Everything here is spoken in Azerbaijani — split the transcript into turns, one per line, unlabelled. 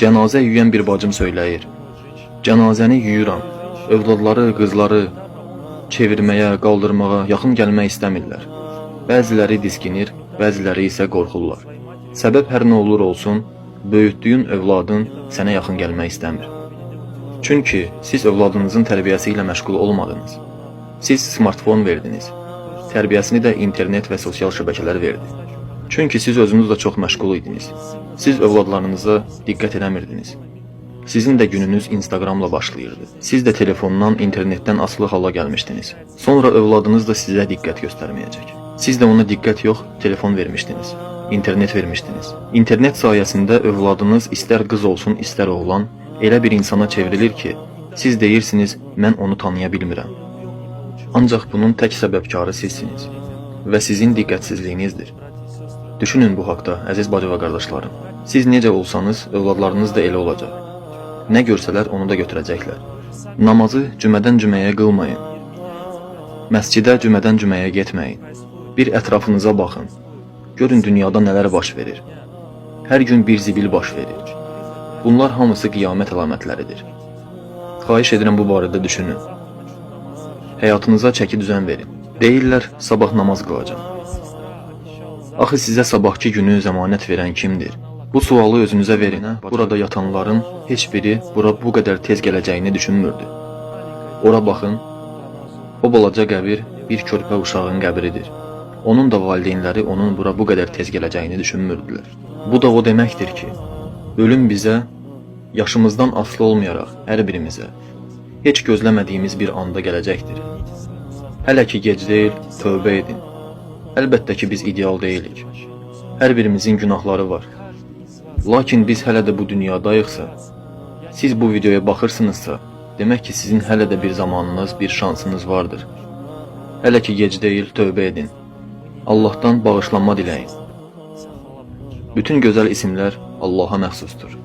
Cənazə yüyən bir bacım söyləyir. Cənazəni yuyuram. Övladları, qızları çevirməyə, qaldırmağa yaxın gəlmək istəmirlər. Bəziləri diskinir, bəziləri isə qorxurlar. Səbəb hər nə olur olsun, böyütdüyün övladın sənə yaxın gəlmək istəmir. Çünki siz övladınızın tərbiyəsi ilə məşğul olmadınız. Siz smartfon verdiniz. Tərbiyəsini də internet və sosial şəbəkələr verdi. Çünki siz özünüz də çox məşğul idiniz. Siz övladlarınıza diqqət eləmirdiniz. Sizin də gününüz Instagramla başlayırdı. Siz də telefondan, internetdən asılı hala gəlmişdiniz. Sonra övladınız da sizə diqqət göstərməyəcək. Siz də ona diqqət yox, telefon vermişdiniz. İnternet vermişdiniz. İnternet sayəsində övladınız istər qız olsun, istər oğlan, elə bir insana çevrilir ki, siz deyirsiniz, mən onu tanıya bilmirəm. Ancaq bunun tək səbəbkarı sizsiniz və sizin diqqətsizliyinizdir. Düşünün bu haqda, əziz bacı və qardaşlarım. Siz necə olsanız, övladlarınız da elə olacaq. Nə görsələr onu da götürəcəklər. Namazı cümədən cüməyə qılmayın. Məscidə cümədən cüməyə getməyin. Bir ətrafınıza baxın. Görün dünyada nələr baş verir. Hər gün bir zibil baş verir. Bunlar hamısı qiyamət əlamətləridir. Xahiş edirəm bu barədə düşünün. Həyatınıza çəki düzən verin. Deyirlər, sabah namaz qılacağam. Axı sizə sabahki günü zəmanət verən kimdir? Bu sualı özünüzə verin. hə? Burada yatanların heç biri bura bu qədər tez gələcəyini düşünmürdü. Ora baxın. O balaca qəbir bir körpə uşağın qəbridir. Onun da valideynləri onun bura bu qədər tez gələcəyini düşünmürdülər. Bu da o deməkdir ki, ölüm bizə yaşımızdan asılı olmayaraq hər birimizə heç gözləmədiyimiz bir anda gələcəkdir. Hələ ki gec deyil, tövbə edin. Əlbəttə ki biz ideal deyilik. Hər birimizin günahları var. Lakin biz hələ də bu dünyadayıqsa, siz bu videoya baxırsınızsa, demək ki sizin hələ də bir zamanınız, bir şansınız vardır. Hələ ki gec deyil, tövbə edin. Allahdan bağışlanma diləyin. Bütün gözəl isimlər Allaha məxsusdur.